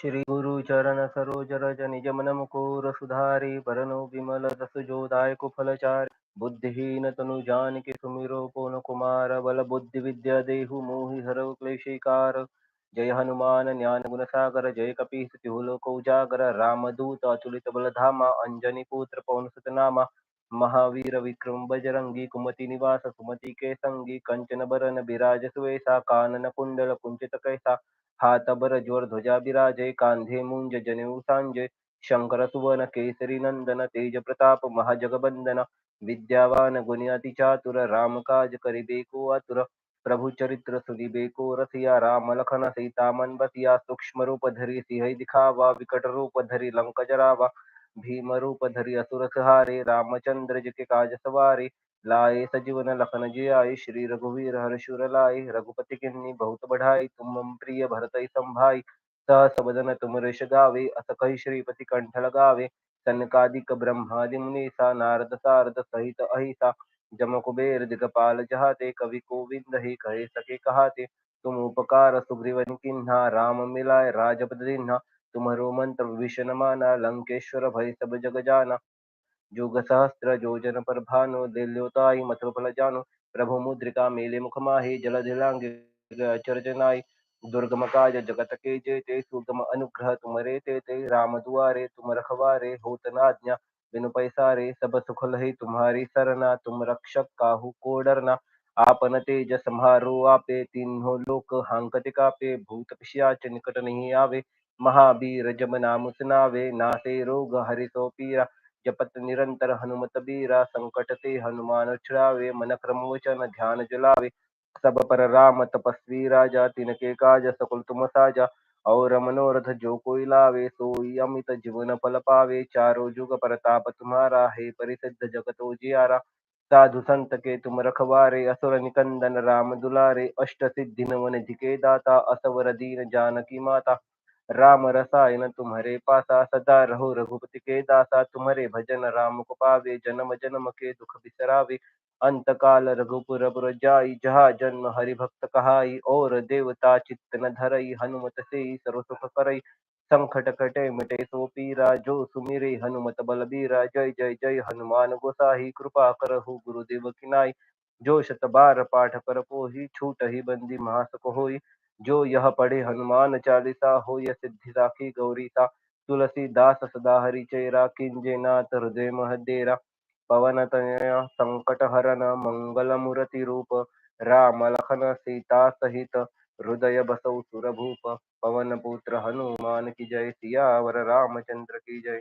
श्री गुरु चरण सरोज रज निज मन मुकुर सुधारी बरनो विमल जस जो दायक फलचारि बुद्धिहीन तनु जानिके सुमिरो पवन कुमार, बल बुद्धि विद्या देहु मोहि हरव क्लेशीकार। जय हनुमान ज्ञान गुण सागर, जय तिहु लोक उजागर। राम दूत अतुलित बल धामा, अंजनी पुत्र पवन सुत नामा। महावीर विक्रम बजरंगी कुमति निवास, सुमति के संगी कंचन बरन बिराज सुवेसा। कानन कुंडल कुंचित कैसा। हाथ बर ज़ोर ध्वजा कांधे मुंज जनेऊ सांजय शंकर सुवन केसरी नंदन, तेज प्रताप महाजगबंदन, विद्यावान गुणी चातुर, राम काज करिबेको आतुर, प्रभु चरित्र सुनिबेको रसिया, राम लखन सीता मन बसिया, सूक्ष्म रूप धरि सिंह दिखावा, विकट रूप धरि लंक जरावा, भीम रूप धरि असुर सहारे, रामचंद्र जी के काज सवारे लाए सजीवन लखन जियाए श्री रघुवीर हर्षुर लाए रघुपति किन्नी बहुत बढ़ाई तुम मम प्रिय भरत संभाई सहस बदन तुम ऋष गावे अस कहि श्रीपति कंठ लगावे सनकादिक ब्रह्मादि मुनीसा, नारद सारद सहित अहिसा, जम कुबेर दिगपाल जहाते, कवि कोविंद ही कहे सके कहाते, तुम उपकार सुग्रीवन किन्हा, राम मिलाय राजपद दिन्हा, तुम्हरो मंत्र विष्ण माना, लंकेश्वर भय सब जग जाना। जुग सहस्त्र जोजन पर भानु दिल्योताई मथुर जानु प्रभु मुद्रिका मेले मुख माहि जल दिलांग चरजनाई दुर्गम काज जगत के जेते सुगम अनुग्रह तुमरे ते ते। राम दुआरे तुम रखवारे होत न आज्ञा बिनु पैसारे सब सुख लही तुम्हारी सरना। तुम रक्षक काहू को डरना। आपन तेज सम्हारो आपे। तीन्हों लोक हांकति कापे। भूत पिशाच निकट नहीं आवे। महावीर जब नाम सुनावे। नासे रोग हरि सो पीरा। जपत निरंतर हनुमत बीरा संकट ते हनुमान छुड़ावे मन क्रमोचन ध्यान जलावे। सब पर राम तपस्वी राजा, तिनके काज सकुल तुम साजा। और मनोरथ जो कोई लावे, सोई अमित जीवन फल पावे। चारो जुग परताप तुम्हारा, है परिसिद्ध जगत जियारा। साधु संत के तुम रखवारे, असुर निकंदन राम दुलारे। अष्ट सिद्धि नवन जिके दाता, असवर दीन जानकी माता। राम रसायन तुम्हारे पासा सदा रहो, रघुपति के दासा। तुम्हारे भजन राम को पावे, जन्म जन्म के दुख बिसरावे। अंत काल रघुपुर पुर जाई, जहाँ जन्म हरि भक्त कहाई। और देवता चित्त न धरई, हनुमत से सर्व सुख करई। संकट कटे मिटे सो पीरा, जो सुमिरे हनुमत बलबीरा। जय जय जय, हनुमान गोसाही कृपा करहु गुरुदेव की नाई। जो शत बार पाठ कर पोही, छूट ही बंदी महासक होई। जो यह पढ़े हनुमान चालीसा, हो यह सिद्धि राखी गौरी सा तुलसीदास सदा हरि चेरा, किंजे नाथ हृदय मह महदेरा पवन तनय, संकट हरन, मंगल मूर्ति रूप, राम लखन सीता सहित, हृदय बसौ सुरभूप। पवन पुत्र हनुमान की जय, सियावर रामचंद्र की जय।